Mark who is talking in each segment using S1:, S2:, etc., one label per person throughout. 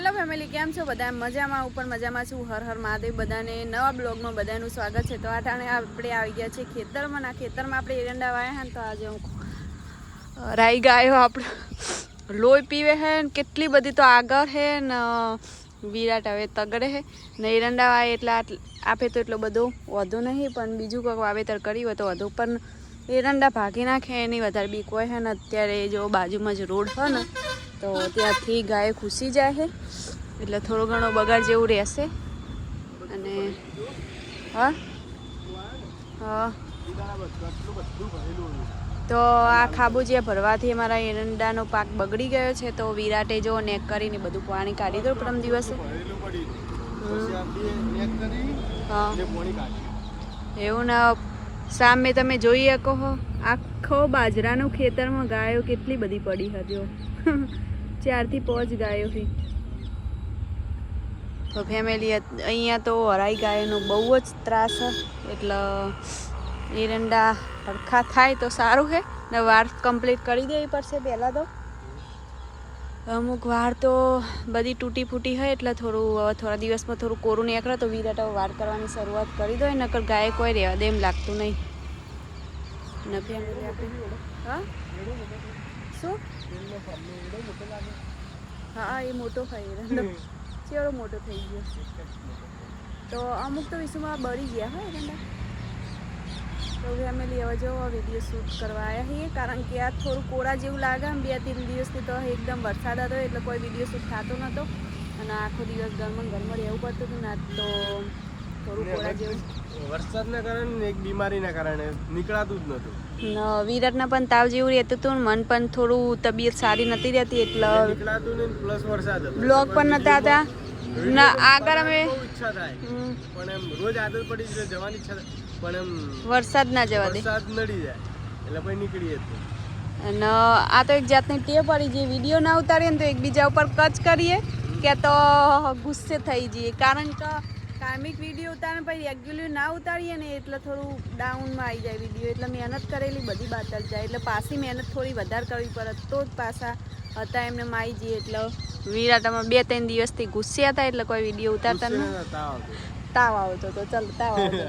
S1: Hello family, કેમ છો બધા? મજામાં ઉપર મજામાં છું. હર હર મહાદેવ બધાને નવા બ્લોગમાં બધાનું સ્વાગત છે. તો આ ટાણે આપણે આવી ગયા છે ખેતરમાં. ના, ખેતરમાં આપણે એરંડા વાયા હે તો આજે હું રાઈ ગાયો આપણે, લોહી પીવે હે ને કેટલી બધી તો આગળ હે ને વિરાટ હવે તગડે હે. ને એરંડા વાય એટલે આપે તો એટલો બધો વધુ નહીં, પણ બીજું કંઈક વાવેતર કર્યું હોય તો વધુ. પણ એરંડા ભાગી નાખે એની વધારે બીક હોય હે ને અત્યારે જો બાજુમાં જ રોડ હોય ને તો ત્યાંથી ગાય ખુશી જાય છે. એટલે થોડો ઘણો બગાડ જેવું રહેશે. અને હા? હા. તો આ ખાબુજિયા ભરવાથી અમારા એરંડાનો પાક બગડી ગયો છે, તો વિરાટે જો નેક કરીને બધું પાણી કાઢી દો પ્રથમ દિવસે. એવું ના સામે તમે જોઈ શકો આખો બાજરાનું ખેતરમાં ગાયો કેટલી બધી પડી હતી ચારથી પાંચ ગાયો છે. તો ફેમિલી અહીંયા તો હરાઈ ગાયનો બહુ જ ત્રાસ એટલે એરંડા હરખા થાય તો સારું છે. ને વાર કમ્પ્લીટ કરી દેવી પડશે પહેલાં તો. અમુક વાર તો બધી તૂટી ફૂટી હોય એટલે થોડું થોડા દિવસમાં થોડું કોરું નીકળે તો વિરાટ વાર કરવાની શરૂઆત કરી દો. નકર ગાય કોઈ રહેવા દે એમ લાગતું નહીં. ને ફેમિલી હા? શું? હા એ મોટો એરંડો ચેવડો મોટો થઈ ગયો. તો અમુક તો વિશ્વમાં બળી ગયા હોય એરંડા તો ફેમિલી હવે જો વીડિયો શૂટ કરવા આવ્યા છીએ. કારણ કે આ થોડું કોરા જેવું લાગે આમ બે ત્રણ દિવસથી તો એકદમ વરસાદ હતો એટલે કોઈ વીડિયો શૂટ થતો નહોતો અને આખો દિવસ ઘરમાં ઘરમાં રહેવું પડતું હતું ના તો
S2: વરસાદના કારણે એક બીમારીના કારણે નીકળાતું જ નતું
S1: ને પણ તાવ જેવું રહેતું હતું મન પણ થોડું તબિયત સારી નથી રહેતી એટલે
S2: નીકળાતું ને પ્લસ વરસાદ હતો.
S1: પણ નતા હતા. ના આગળ અમે
S2: ઈચ્છા થાય. પણ એમ રોજ આદત પડી જ જવાની ઈચ્છા પણ એમ
S1: વરસાદ ના જવા દે.
S2: વરસાદ નડી જાય. એટલે પછી નીકળીએ જ
S1: અને આ તો એક જાતની ટેવ પડી જે વીડિયો ના ઉતારીએ ને તો એકબીજા ઉપર કચ કરીએ કે તો ગુસ્સે થઈ જઈએ. કારણ કે કામિક વીડિયો ઉતારે પછી રેગ્યુલર ના ઉતારીએ ને એટલે થોડું ડાઉનમાં આવી જાય વીડિયો એટલે મહેનત કરેલી બધી બાતલ જાય. એટલે પાછી મહેનત થોડી વધારે કરવી પડે. તો જ પાછા હતા એમને માઈ જઈએ એટલે વિરાટામાં બે ત્રણ દિવસથી ગુસ્સ્યા હતા એટલે કોઈ વીડિયો ઉતારતા ન
S2: તાવ આવતો.
S1: તો ચાલો તાવ આવતો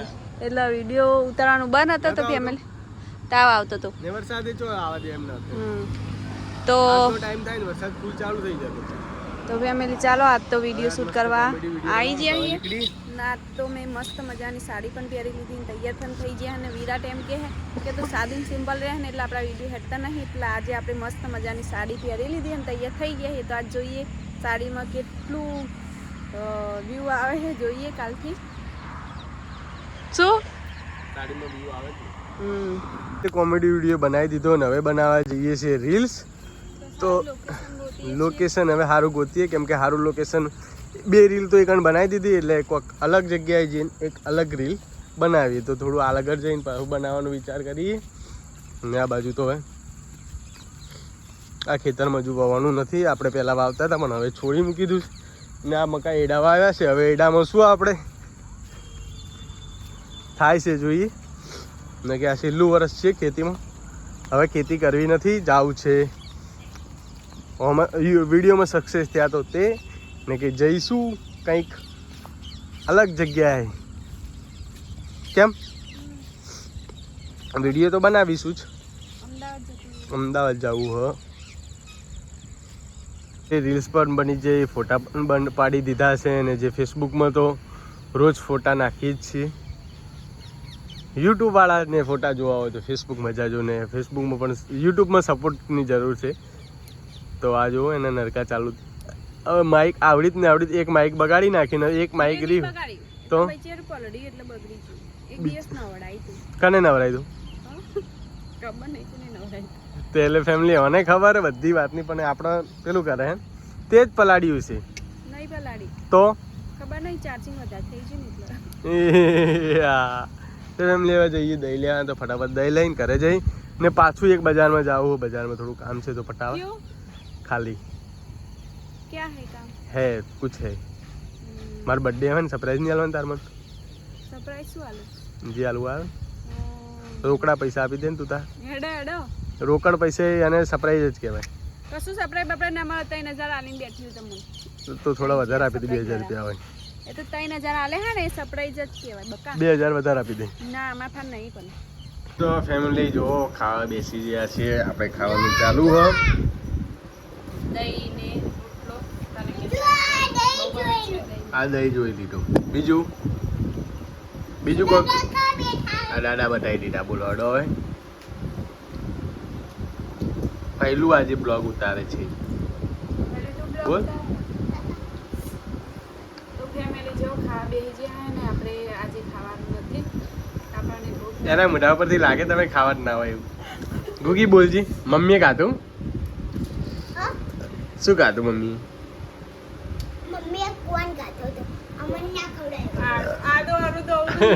S1: એટલે વીડિયો ઉતારવાનું બંધ હતો તો ફેમિલી તાવ આવતો હતો
S2: વરસાદ ચો આવવા દે એમ
S1: તો
S2: ટાઈમ થાય ને વરસાદ ફૂલ ચાલુ થઈ જતો.
S1: તો ફેમિલી ચાલો આજ તો વીડિયો શૂટ કરવા આવી જઈએ
S2: નીકળી.
S1: ના તો મેં મસ્ત મજાની સાડી પણ પહેરી લીધી ને તૈયાર પણ થઈ ગયા અને વિરાટ એમ કહે કે તું સાદી સિમ્પલ રહે ને એટલે આપણા વીડિયો હેઠતા નહીં. એટલે આજે આપણે મસ્ત મજાની સાડી પહેરી લીધી અને તૈયાર થઈ ગયા છે તો આજ જોઈએ સાડીમાં કેટલું વ્યૂ આવે છે. જોઈએ કાલથી. શું?
S2: સાડીમાં વ્યૂ આવે છે.
S1: હમ.
S2: કોમેડી વીડિયો બનાવી દીધો ને હવે બનાવવા જઈએ છીએ રીલ્સ તો લોકેશન હવે સારું ગોતીએ, કેમ કે સારું લોકેશન બે રીલ તો એક બનાવી દીધી, એટલે કોઈક અલગ જગ્યાએ જઈને એક અલગ રીલ બનાવીએ તો થોડું આગળ જઈને પાછું બનાવવાનો વિચાર કરીએ. ને આ બાજુ તો હવે આ ખેતરમાં હજુ વાવવાનું નથી. આપણે પહેલાં વાવતા હતા, પણ હવે છોડી મૂકી દઉં ને આ મકા એડા વાવ્યા છે. હવે એડામાં શું આપણે? થાય છે જોઈએ. ને કે આ છેલ્લું વર્ષ છે ખેતીમાં. હવે ખેતી કરવી નથી, જાવું છે. વિડીયોમાં સક્સેસ થયા તો તે ને કે જઈશું કંઈક અલગ જગ્યાએ. કેમ? વીડિયો તો બનાવીશું જ.
S1: અમદાવાદ
S2: જવું હ. એ રીલ્સ પણ બની જાય, ફોટા પણ બંધ પાડી દીધા છે અને જે ફેસબુકમાં તો રોજ ફોટા નાખીએ જ છીએ. યુટ્યુબવાળાને ફોટા જોવા હોય તો ફેસબુકમાં જાજો ને ફેસબુકમાં પણ યુટ્યુબમાં સપોર્ટની જરૂર છે. તો આ જુઓ એને નરકા ચાલુ હવે માઇક આવડી જ ને આવડી જ એક માઇક બગાડી નાખીને એક માઇક
S1: રી
S2: તો?
S1: કને નવડાઈ તું?
S2: તો. એટલે ફેમિલી મને ખબર બધી વાતની પણ આપણે પેલું કરે હે. તે જ પલાડ્યું છે. તો?
S1: ખબર નહીં ચાર્જિંગ વધારે થઈ
S2: ગયું. તો એમ લેવા જઈએ દહીં લેવા તો ફટાફટ દહીં લઈને ઘરે જઈ ને પાછું એક બજારમાં જાવું બજારમાં થોડું કામ છે તો ફટાફટ. ખાલી
S1: क्या है काम
S2: હે કુછ હે મારો બર્થડે આવે ને સરપ્રાઈઝ નહીં આલવાનું તાર મને
S1: સરપ્રાઈઝ શું આલું
S2: જે આલવું આવે રોકડા પૈસા આપી દે ને તું તાર
S1: હેડો હેડો
S2: રોકડ પૈસે અને સરપ્રાઈઝ જ કહેવાય
S1: કશું સરપ્રાઈઝ બપ્રાઈઝ ના મળે ત્રણ હજાર આલીને બેઠી છું તમને
S2: તો- તો થોડા વધારે આપી દે બે હજાર રૂપિયા હોય
S1: એ તો ત્રણ હજાર આલે હા ને એ સરપ્રાઈઝ જ કહેવાય બકા
S2: બે હજાર વધારે આપી દે
S1: ના માથા નહીં પણ
S2: તો ફેમિલી જો ખાવા બેસી ગયા છીએ આપણે ખાવાનું ચાલુ હ
S1: દહીં ને રોટલો.
S2: આ દહીં જોઈ લીધું. બીજું? બીજું કોઈ આ દાદા બતાવી દીધા. બોલો અડો હવે. પહેલું આજે બ્લોગ ઉતારે છે. બોલ.
S1: ઉતાર. તો ફેમિલી જેવો ખાવા બેસી ગયા ને આપણે આજે ખાવાનું નથી. આપણને ભૂખ
S2: એના મોઢા પરથી લાગે તમે ખાવા જ ના હોય એવું. ગુગી બોલજી મમ્મીએ ખાધું? શું ખાધું મમ્મી?
S3: મમ્મીએ કોણ ગાતો હતો? અમને ના ખવડાવ્યો.
S1: આ- આદો આરું તો આવું જ કોણ?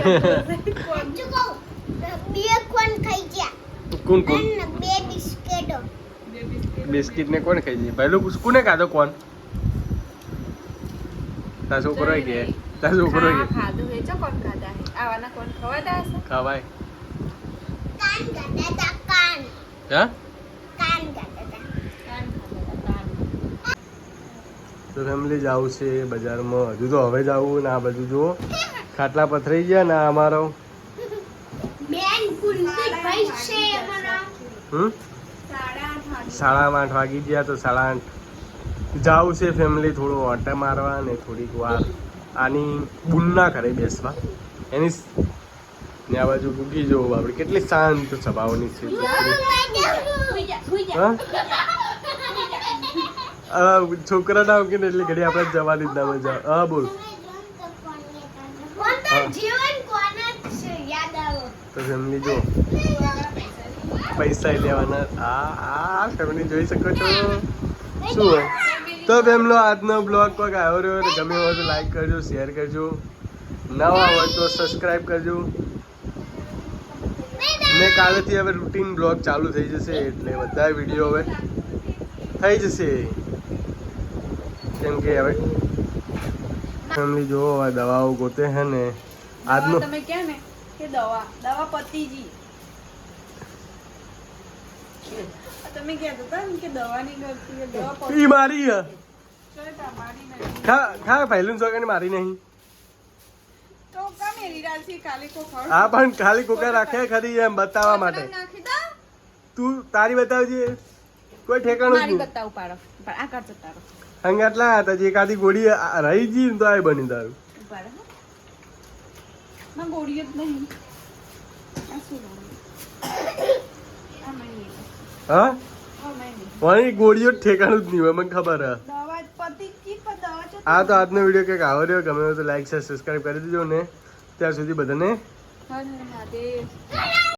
S3: સાચું કહું બે કોણ ખાઈ ગયા?
S2: કોણ કોણ?
S3: બે બિસ્કેટો.
S2: ને કોણ ખાઈ જાય પહેલું કોને ખાધો કોણ? તા છોકરો કે તા છોકરો કે
S1: ખાધું હે જો કોણ ખાધા હે આવાના કોણ ખવાતા હશે?
S2: ખવાય.
S3: કાન.
S2: હા
S3: કાન ગાતા હતા
S1: કાન ખાધા હતા, કાન.
S2: તો ફેમિલી જવું છે બજારમાં હજુ તો હવે જવું ને આ બધું જુઓ ખાટલા પથરાઈ ગયા ને અમારો
S1: સાડા આઠ વાગે.
S2: ગયા તો સાડા આઠ જાવું છે ફેમિલી થોડું ઓટા મારવા ને થોડીક વાર આની બુનના ઘરે બેસવા એની ને આ બાજુ કૂકી જવું આપણે કેટલી શાંત સ્વભાવની છે છોકરી. ના કે એટલી ઘડી આપણે જવાની જ ના મજા. હા બોલ. તો ફેમિલી જો પૈસા લેવાના. આ આ ફેમિલી જોઈ શકો છો. શું હોય? તો ફેમલો આજનો બ્લોગ કોઈક આવ્યો રહ્યો ને ગમે હોય તો લાઈક કરજો શેર કરજો. નવા હોય તો સબસ્ક્રાઈબ કરજો. ને કાલેથી હવે રૂટીન બ્લોગ ચાલુ થઈ જશે એટલે બધા વીડિયો હવે થઈ જશે. કેમ કે હવે ફેમિલી જો આ દવાઓ ગોતે હે ને. આજનો
S1: તમે કે ને કે દવા દવા પતિજી. તમે કહેતા હતા કે દવા નહીં કરતી દવા પતી
S2: મારી હે. ખા પહેલું મારી નહીં. આ પણ ખાલી કોકા રાખે ખરી એમ બતાવવા માટે. તું? તારી બતાવજે. કોઈ ઠેકાણું
S1: બતાવું પાડો. પણ આ કરતો તારો.
S2: હંગાટલા હતા જે કાદી ગોળી રહી ગઈ ને તો આ બની
S1: માં ગોળી જ નહીં. નહીં
S2: હા? એ ગોળીઓ ઠેકાણું જ નહીં હોય મને ખબર હે. તો આજનો વીડિયો કંઈક આવો રહ્યો ગમે તો લાઈક શેર સબસ્ક્રાઈબ કરી દેજો ને. ત્યાં સુધી બધાને